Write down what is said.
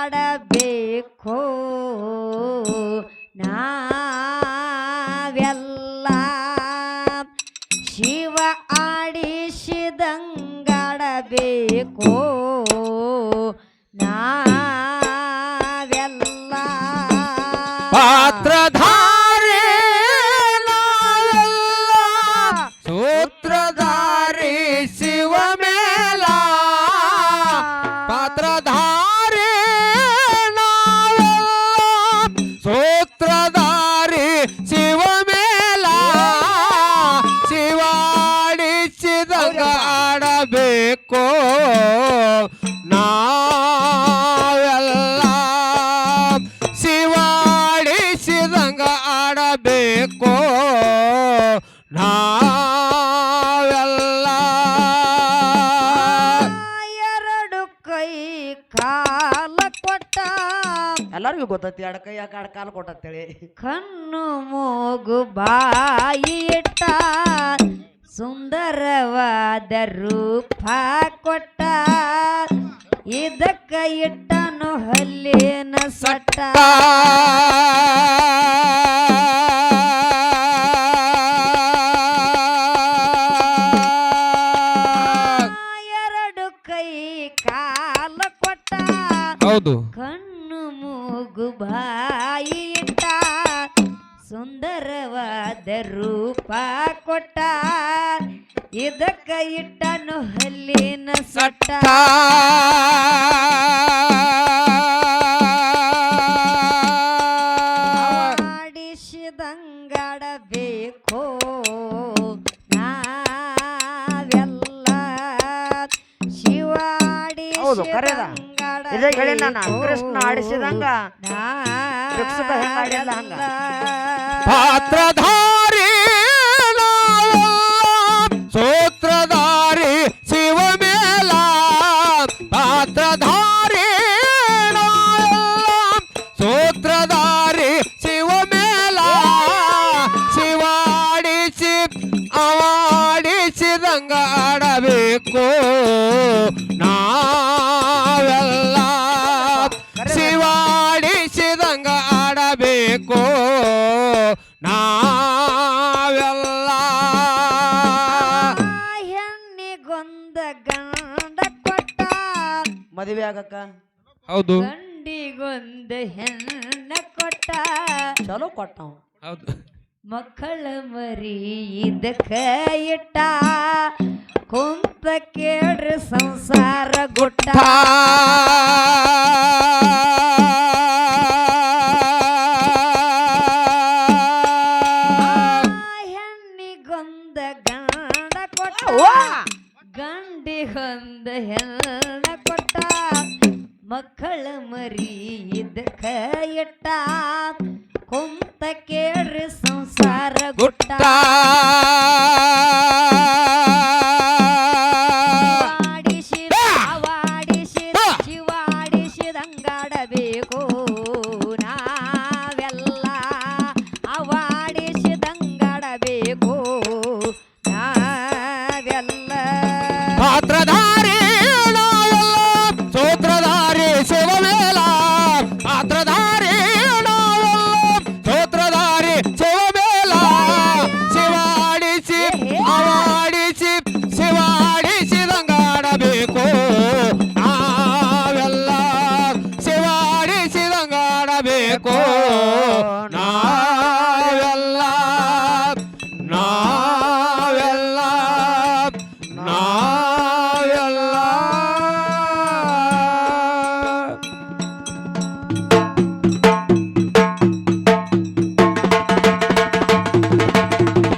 ಆಡಬೇಕು ನಾವೆಲ್ಲ ಶಿವ ಆಡಿಸಿದಂಗಾಡಬೇಕು? ಸೂತ್ರಧಾರಿ ಶಿವ ಶಿವಾಡಿಸಿದ ಆಡಬೇಕು ನಾವೆಲ್ಲ ಶಿವಾಡಿಸಿದಂಗ ಆಡಬೇಕು ನಾವೆಲ್ಲ ಎಲ್ಲರಿಗೂ ಗೊತ್ತೈತಿ ಎರಡು ಕೈ ಯಾಕೆ ಎರಡು ಕಾಲು ಕೊಟ್ಟತ್ತೇಳಿ ಕಣ್ಣು ಮೂಗು ಬಾಯಿ ಇಟ್ಟ ಸುಂದರವಾದ ರೂಪ ಕೊಟ್ಟ. ಇದಕ್ಕ ಇಟ್ಟನು ಹಲ್ಲಿನ ಸಟ್ಟ. ಎರಡು ಕೈ ಕಾಲ ಕೊಟ್ಟ. ಹೌದು. ಕಣ್ಣು ಮೂಗು ಬಾಯಿ ಇಟ್ಟ ಸುಂದರವಾದ ರೂಪ ಕೊಟ್ಟ. ಇದಕ್ಕ ಇಟ್ಟನು ಹಲ್ಲಿನ ಸೊಟ್ಟ. ಆಡಿಸಿದಂಗಾಡಬೇಕು ನಾವೆಲ್ಲ ಶಿವಾಡಿ ಹೌದು, ಕರೆದ. ಇದೇ ಹೇಳಿ ನಾನು ಕೃಷ್ಣ ಆಡಿಸಿದಂಗ ಭಿಕ್ಷುಕ ಹೆಂಗ್ ಆಡಿದ್ಲ ಹಂಗ. ಪಾತ್ರಧಾರಿ ನಾವೆಲ್ಲ ಸೂತ್ರಧಾರಿ ಶಿವ ಮೇಲ ಪಾತ್ರಧಾರಿ ನಾವೆಲ್ಲ ಸೂತ್ರಧಾರಿ ಶಿವ ಮೇಲ ಶಿವಾಡಿಸಿ ಅವಾಡಿಸಿದಂಗ ಆಡಬೇಕು ಮದುವೆ ಆಗಕ್ಕ? ಹೌದು. ಗಂಡಿಗೊಂದು ಹೆಣ್ಣ ಕೊಟ್ಟ. ಚಲೋ ಕೊಟ್ಟ ಹೌದು. ಮಕ್ಕಳ ಮರಿ ಇದಕ್ಕ ಇಟ್ಟ. ಕುಂತ ಕೇಳ್ರಿ ಸಂಸಾರ ಗುಟ್ಟ. ಹೆಣ್ಣಿಗೊಂದ ಗಂಡ ಕೊಟ್ಟ. ಗಂಡಿಗೊಂದ ಎಲ್ಲ ಕೊಟ್ಟ ಮಕ್ಕಳ ಮರಿ ಇದಕ್ಕ ಇಟ್ಟ ಕುಂತ ಕೇಳ್ರಿ ಸಂಸಾರ ಗುಟ್ಟ.